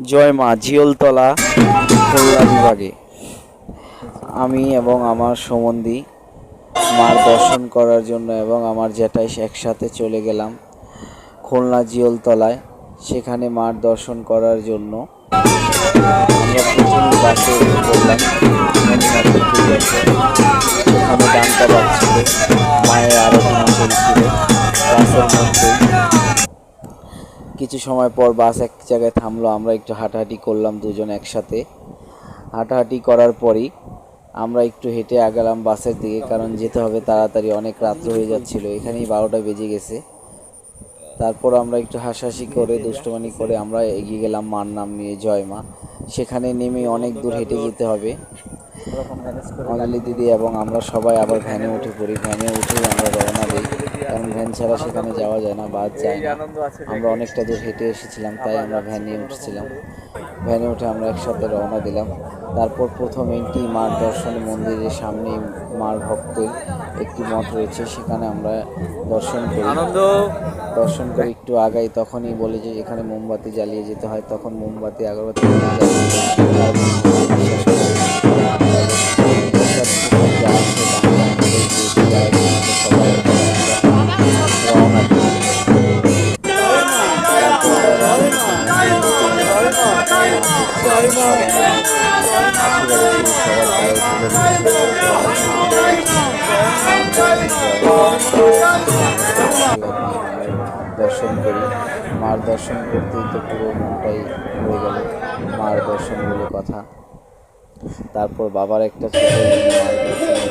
জয় মা জিয়লতলা খুলনা বিভাগে। আমি এবং আমার সম্বন্ধী মার দর্শন করার জন্য এবং আমার জ্যাঠাই একসাথে চলে গেলাম খুলনা জিয়লতলায় সেখানে মার দর্শন করার জন্য মায়ের আরাধনা চলছিল, বাসের মধ্যেই কিছু সময় পর বাস এক জায়গায় থামলো, আমরা একটু হাঁটাহাঁটি করলাম দুজন একসাথে। হাঁটাহাঁটি করার পরই আমরা একটু হেঁটে আগালাম বাসের দিকে, কারণ যেতে হবে তাড়াতাড়ি, অনেক রাত্র হয়ে যাচ্ছিল, এখানেই বারোটা বেজে গেছে। তারপর আমরা একটু হাসাহাসি করে, দুষ্টমানি করে আমরা এগিয়ে গেলাম মার নাম নিয়ে, জয় মা। সেখানে নেমে অনেক দূর হেঁটে যেতে হবে। অনালি দিদি এবং আমরা সবাই আবার ভ্যানে উঠে পড়ি। ভ্যানে উঠেই আমরা রওনা দিই। কারণ ভ্যান ছাড়া সেখানে যাওয়া যায় না বাস যায় না। আমরা অনেকটা দূর হেঁটে এসেছিলাম তাই আমরা ভ্যানে উঠছিলাম। ভ্যানে উঠে আমরা একসাথে রওনা দিলাম। তারপর প্রথম এন্ট্রি মার দর্শন মন্দিরের সামনে মার ভক্তের একটি মঠ রয়েছে সেখানে আমরা দর্শন করি। আনন্দ। দর্শন করে একটু আগাই তখনই বলে যে এখানে মোমবাতি জ্বালিয়ে যেতে হয় তখন মোমবাতি আগরবাতি দর্শন করি। মার দর্শন করতেই তো পুরো মনটাই হয়ে গেল। মার দর্শন বলে কথা। তারপর বাবার একটা ছোট মায়ের দর্শন।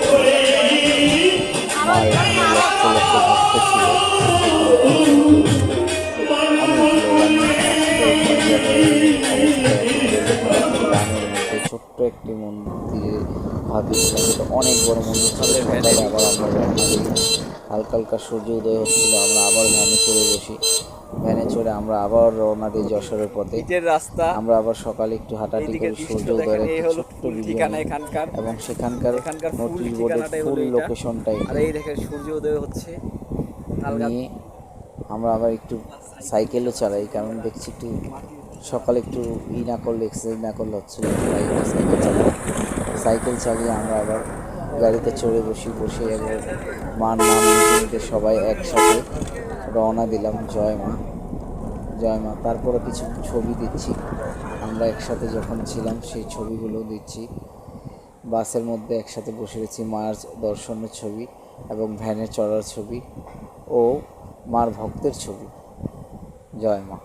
ছোট্ট একটি মন্দিরে অনেক বড় মন্দির। ছিল আবার আমরা হালকা হালকা সূর্য উদয় হচ্ছিল আমরা আবার ভ্যানে চড়ে বসি। ভ্যানে চড়ে আমরা আবার রওনা দিই যশোরের পথে। রাস্তা। আমরা আবার সকালে একটু হাঁটাহাঁটি করি সূর্য উদয়ের ছোট্ট ঠিকানা এখানকার। এবং সেখানকার নোটিশ বোর্ডের ফুল লোকেশনটাই আর এই দেখেন সূর্য উদয় হচ্ছে। নিয়ে আমরা আবার একটু সাইকেলও চালাই কারণ দেখছি একটু সকালে একটু ই না করলে এক্সারসাইজ না করলে হচ্ছিল সাইকেল সাইকেল চালিয়ে আমরা আবার গাড়িতে চড়ে বসি, বসে এবার মার নাম নিতে সবাই একসাথে রওনা দিলাম, জয় মা জয় মা। তারপরে কিছু ছবি দিচ্ছি। আমরা একসাথে যখন ছিলাম, সেই ছবিগুলো দিচ্ছি। বাসের মধ্যে একসাথে বসে রয়েছি, মার দর্শনের ছবি এবং ভ্যানে চড়ার ছবি ও মার ভক্তের ছবি। জয় মা।